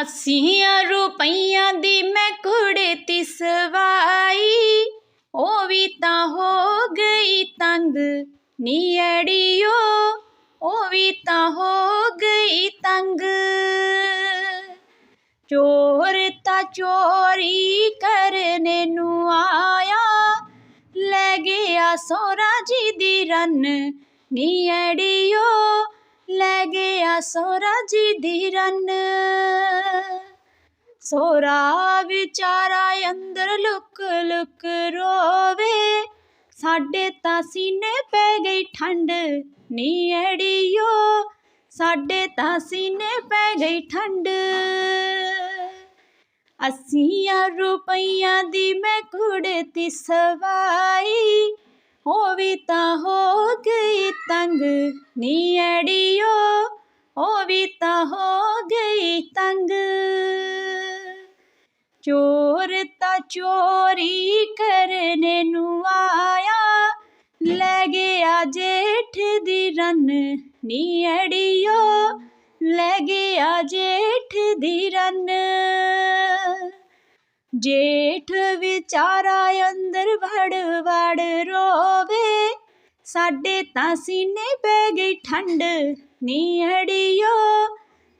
ਅੱਸੀਆਂ ਰੁਪਈਆਂ ਦੀ ਮੈਂ ਕੁੜੇ ਤੀ ਸਵਾਈ ਉਹ ਵੀ ਤਾਂ ਹੋ ਗਈ ਤੰਗ, ਨੀ ਅੜੀਓ, ਉਹ ਵੀ ਤਾਂ ਹੋ ਗਈ ਤੰਗ। ਚੋਰ ਤਾਂ ਚੋਰੀ ਕਰਨੇ ਨੂੰ ਆਇਆ, ਲੈ ਗਿਆ ਸੋਰਾ ਜੀ ਦੀ ਰਨ, ਨੀ ਅੜੀਓ ਲੈ ਗਿਆ ਸੋਰਾ ਜੀ ਦੀ ਰਨ। ਸੋਰਾ ਵਿਚਾਰਾ ਅੰਦਰ ਲੁਕ ਲੁਕ ਰੋਵੇ। ਸਾਡੇ ਤਾਂ ਸੀਨੇ ਪੈ ਗਈ ਠੰਡ, ਨੀ ਅੜੀਓ। ਸਾਡੇ ਤਾਂ ਸੀਨੇ ਪੈ ਗਈ ਠੰਡ। ਅੱਸੀਆਂ ਰੁਪਈਆਂ ਦੀ ਮੈਂ ਕੁੜਤੀ ਸਵਾਈ ਹੋ ਵੀ ਤਾਂ ਹੋ ਗਈ ਤੰਗ, ਨੀ ਅੜੀਓ। ਹੋ ਵੀ ਤਾਂ ਹੋ ਗਈ ਤੰਗ ਚੋਰ ਤਾਂ ਚੋਰੀ ਕਰਨੇ ਨੂੰ ਆਇਆ ਲੈ ਗਿਆ ਜੇਠ ਦੀ ਰੰਨ ਨੀ ਅੜੀਓ ਲੈ ਗਿਆ ਜੇਠ ਦੀ ਰੰਨ ਜੇਠ ਵਿਚਾਰਾ ਅੰਦਰ ਵੜ ਵੜ ਰੋਵੇ ਸਾਡੇ ਤਾਂ ਸੀਨੇ ਪੈ ਗਈ ਠੰਡ, ਨੀ ਅੜੀਓ।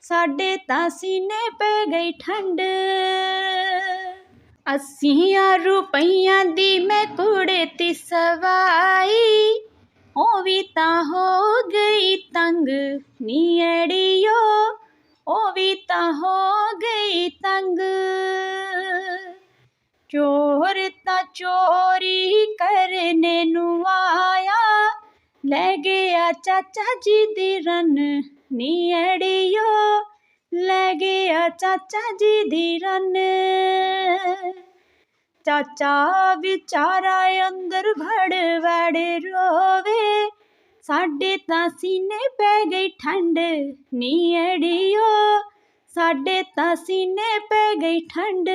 ਸਾਡੇ ਤਾਂ ਸੀਨੇ ਪੈ ਗਈ ਠੰਡ। ਅੱਸੀਆਂ ਰੁਪਈਆਂ ਦੀ ਮੈਂ ਕੁੜੇ ਤੀ ਸਵਾਈ, ਉਹ ਵੀ ਤਾਂ ਹੋ ਗਈ ਤੰਗ, ਨੀ ਅੜੀਓ। ਉਹ ਵੀ ਤਾਂ ਹੋ ਗਈ ਤੰਗ। ਚੋਰ ਤਾਂ ਚੋਰੀ ਕਰਨੇ ਨੂੰ ਆ ਲੈ ਗਿਆ ਚਾਚਾ ਜੀ ਦੀ ਰਨ ਨੀ ਅੜੀਓ। ਲੈ ਗਿਆ ਚਾਚਾ ਜੀ ਦੀ ਰਨ ਚਾਚਾ ਵਿਚਾਰਾ ਅੰਦਰ ਵੜ ਵੜ ਰੋਵੇ। ਸਾਡੇ ਤਾਂ ਸੀਨੇ ਪੈ ਗਈ ਠੰਡ, ਨੀ ਅੜੀਓ। ਸਾਡੇ ਤਾਂ ਸੀਨੇ ਪੈ ਗਈ ਠੰਡ।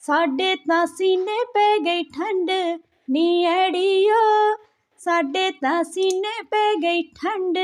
ਸਾਡੇ ਤਾਂ ਸੀਨੇ ਪੈ ਗਈ ਠੰਡ ਨੀ ਅੜੀਓ ਸਾਡੇ ਤਾਂ ਸੀਨੇ ਪੈ ਗਈ ਠੰਡ।